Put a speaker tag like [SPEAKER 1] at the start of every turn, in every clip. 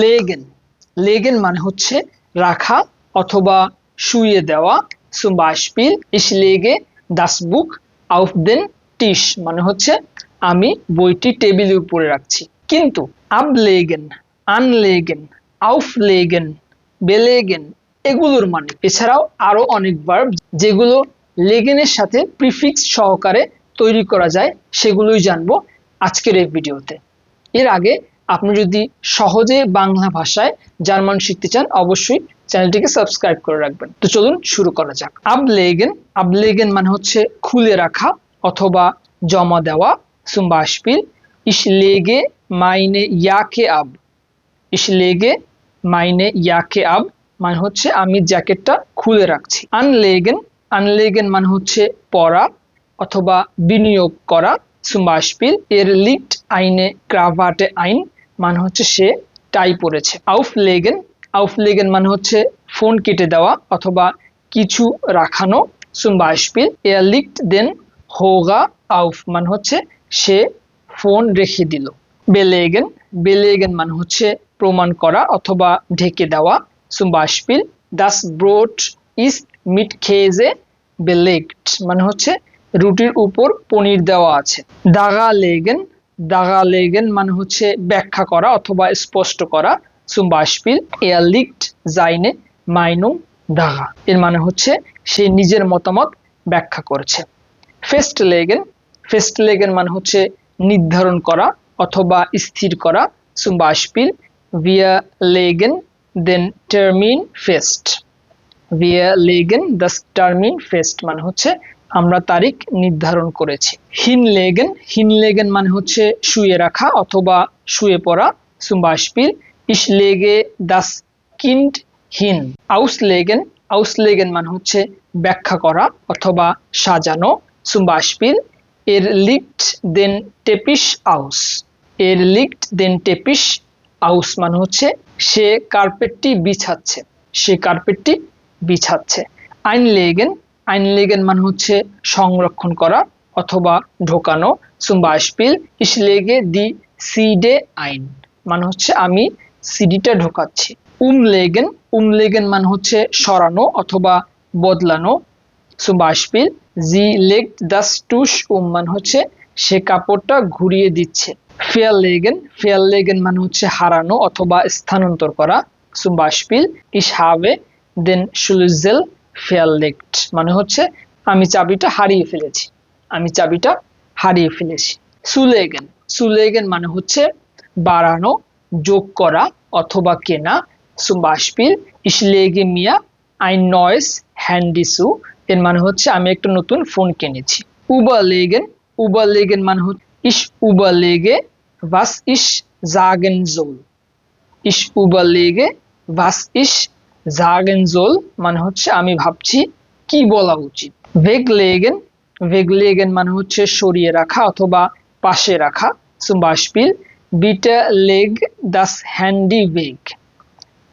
[SPEAKER 1] লেগেন। লেগেন মানে হচ্ছে রাখা অথবা শুয়ে দেওয়া ich lege das Buch auf den Tisch মানে হচ্ছে আমি বইটি টেবিলের উপরে রাখছি। কিন্তু আবলেগেন আনলেগেন আউফলেগেন বেলেগেন এগুলোর মানে। এছাড়াও আরও অনেক ভার্ব যেগুলো লেগেনের সাথে প্রিফিক্স সহকারে তৈরি করা যায়, সেগুলোই জানব আজকের এই ভিডিওতে। এর আগে আপনি যদি সহজে বাংলা ভাষায় জার্মান শিখতে চান, অবশ্যই চ্যানেলটিকে সাবস্ক্রাইব করে রাখবেন। তো চলুন শুরু করা যাক। আবলেগেন আবলেগেন মানে হচ্ছে খুলে রাখা অথবা জমা দেওয়া lege meine Jacke ab ich lege meine Jacke ab মানে হচ্ছে আমি জ্যাকেটটা খুলে রাখছি। আনলেগেন আনলেগেন মানে হচ্ছে পরা অথবা বিনিয়োগ করা Beispiel er liegt eine Krawatte ein মানে হচ্ছে সে টাই পরেছে। আউফ লেগেন মানে হচ্ছে ফোন কেটে দেওয়া অথবা কিছু রাখানো Beispiel er liegt den Hörer auf মানে হচ্ছে সে ফোন রেখে দিল। বেলেগেন বেলেগেন মানে হচ্ছে প্রমাণ করা অথবা ঢেকে দেওয়া Beispiel das Brot ist mit Käse belegt মানে হচ্ছে রুটির উপর পনির দেওয়া আছে। দাগা লেগেন দাগা লেগেন মানে হচ্ছে ব্যাখ্যা করা অথবা স্পষ্ট করা। Beispiel er liegt seine Meinung দাগা। এর মানে হচ্ছে সে নিজের মতামত ব্যাখ্যা করছে। ফেস্ট লেগেন ফেস্ট লেগেন মানে হচ্ছে নির্ধারণ করা অথবা স্থির করা। Beispiel wir legen den Termin fest wir legen das Termin fest মানে হচ্ছে আমরা তারিখ নির্ধারণ করেছি। হিন হিনলেগেন হিনলেগেন মানে হচ্ছে শুয়ে রাখা অথবা শুয়ে পড়া সুমভাশপিল ইস লেগে দাস কিন্ড হিন। আউস লেগেন মানে হচ্ছে ব্যাখ্যা করা অথবা সাজানো সুম্বাশপির এর লিফট দেন টেপিস আউস। এর লিফট দেন টেপিস আউস মানে হচ্ছে সে কার্পেটটি বিছাচ্ছে। সে কার্পেটটি বিছাচ্ছে। আইন আইনলেগেন আইন লেগেন মানে হচ্ছে সংরক্ষণ করা অথবা ঢোকানো। সুম্বা আসপিল ইস লেগে দি সিডে আইন। মানে হচ্ছে আমি সিডিটা ঢোকাচ্ছি। উম লেগেন উম লেগেন মানে হচ্ছে সরানো অথবা বদলানো। সুম্বা আসপিল জি লেগ দাস টুস উম মানে হচ্ছে সে কাপড়টা ঘুরিয়ে দিচ্ছে। ফেয়ার লেগেন ফেয়ার লেগেন মানে হচ্ছে হারানো অথবা স্থানান্তর করা। সুম্বা আসপিল ইস হাবে, দেন সুলুজেল ফেয়ারলেক্ট মানে হচ্ছে আমি চাবিটা হারিয়ে ফেলেছি। আমি চাবিটা হারিয়ে ফেলেছি। সুলেগেন সুলেগেন মানে হচ্ছে বাড়ানো, যোগ করা অথবা কেনা সুবাসপিল ইসলেগে মিয়া আই নয়েস হ্যান্ডিসু, এর মানে হচ্ছে আমি একটা নতুন ফোন কিনেছি। উবার লেগেন উবার লেগেন মানে হচ্ছে ইস উবার লেগে ভাস ইস জাগেন জোল ইস উবার লেগে ভাস ইস sagen জোল মানে হচ্ছে আমি ভাবছি কি বলা উচিত। ভেগ লেগেন ভেগ লেগেন মানে হচ্ছে সরিয়ে রাখা অথবা পাশে রাখা সুম্বাসপিল বিটে লেগ দাস হ্যান্ডি বেগ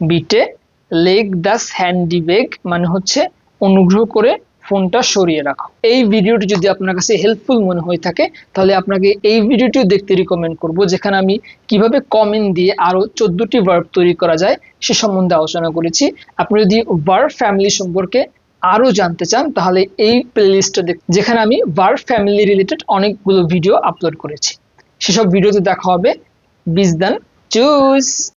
[SPEAKER 1] বিটে লেগ দাস হ্যান্ডি বেগ মানে হচ্ছে অনুগ্রহ করে ফোনটা সরিয়ে রাখো। এই ভিডিওটি যদি আপনার কাছে হেল্পফুল মনে হয়ে থাকে, তাহলে আপনাকে এই ভিডিওটিও দেখতে রিকমেন্ড করব, যেখানে আমি কীভাবে কমেন্ট দিয়ে আরও চোদ্দটি ভার্ব তৈরি করা যায় সে সম্বন্ধে আলোচনা করেছি। আপনি যদি ভার্ব ফ্যামিলি সম্পর্কে আরও জানতে চান, তাহলে এই প্লেলিস্টটা দেখ যেখানে আমি ভার্ব ফ্যামিলি রিলেটেড অনেকগুলো ভিডিও আপলোড করেছি। সেসব ভিডিওতে দেখা হবে। বিজদান চুজ